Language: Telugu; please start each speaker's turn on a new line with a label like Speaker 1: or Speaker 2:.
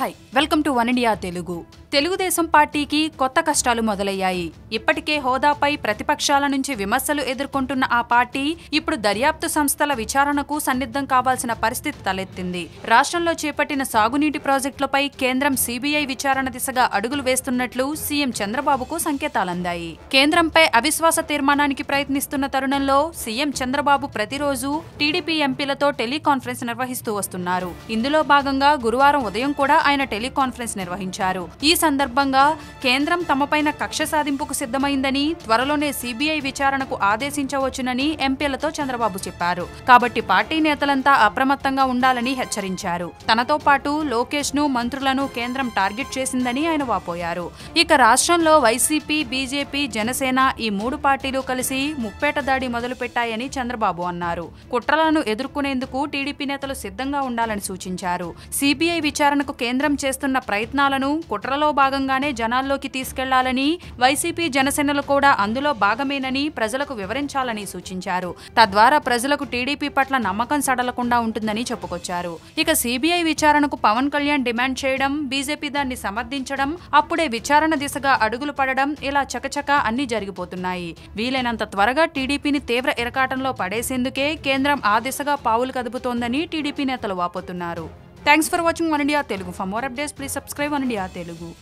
Speaker 1: Hi welcome to one India Telugu Telugu Desam పార్టీకి కొత్త కష్టాలు మొదలయ్యాయి ఇప్పటికే హోదాపై ప్రతిపక్షాల నుంచి విమర్శలు ఎదుర్కొంటున్న ఆ పార్టీ ఇప్పుడు దర్యాప్తు సంస్థల విచారణకు సన్నిద్ధం కావాల్సిన పరిస్థితి తలెత్తింది రాష్ట్రంలో చేపట్టిన సాగునీటి ప్రాజెక్టులపై కేంద్రం సీబీఐ విచారణ దిశగా అడుగులు వేస్తున్నట్లు సీఎం చంద్రబాబుకు సంకేతాలందాయి కేంద్రంపై అవిశ్వాస తీర్మానానికి ప్రయత్నిస్తున్న తరుణంలో సీఎం చంద్రబాబు ప్రతిరోజు టీడీపీ ఎంపీలతో టెలికాన్ఫరెన్స్ నిర్వహిస్తూ వస్తున్నారు ఇందులో భాగంగా గురువారం ఉదయం కూడా ఆయన టెలికాన్ఫరెన్స్ నిర్వహించారు ఈ సందర్భంగా కేంద్రం తమపైన కక్ష సాధింపుకు సిద్ధమైందని త్వరలోనే సిబిఐ విచారణకు ఆదేశించవచ్చునని ఎంపీలతో చంద్రబాబు చెప్పారు కాబట్టి పార్టీ నేతలంతా అప్రమత్తంగా ఉండాలని హెచ్చరించారు తనతో పాటు లోకేష్ ను మంత్రులను కేంద్రం టార్గెట్ చేసిందని ఆయన వాపోయారు ఇక రాష్ట్రంలో వైసీపీ బీజేపీ జనసేన ఈ మూడు పార్టీలు కలిసి ముప్పేట దాడి మొదలుపెట్టాయని చంద్రబాబు అన్నారు కుట్రలను ఎదుర్కొనేందుకు టీడీపీ నేతలు సిద్ధంగా ఉండాలని సూచించారు సిబిఐ విచారణకు కేంద్రం చేస్తున్న ప్రయత్నాలను కుట్రలో భాగంగానే జనాల్లోకి తీసుకెళ్లాలని వైసీపీ జనసేనలు కూడా అందులో భాగమేనని ప్రజలకు వివరించాలని సూచించారు తద్వారా ప్రజలకు టీడీపీ పట్ల నమ్మకం సడలకుండా ఉంటుందని చెప్పుకొచ్చారు ఇక సిబిఐ విచారణకు పవన్ కళ్యాణ్ డిమాండ్ చేయడం బీజేపీ దాన్ని సమర్థించడం అప్పుడే విచారణ దిశగా అడుగులు పడడం ఇలా చకచక అన్ని జరిగిపోతున్నాయి వీలైనంత త్వరగా టీడీపీని తీవ్ర ఇరకాటంలో పడేసేందుకే కేంద్రం ఆ దిశగా పావులు కదుపుతోందని టీడీపీ నేతలు వాపోతున్నారు Thanks for watching One India Telugu. For more updates, please subscribe One India Telugu.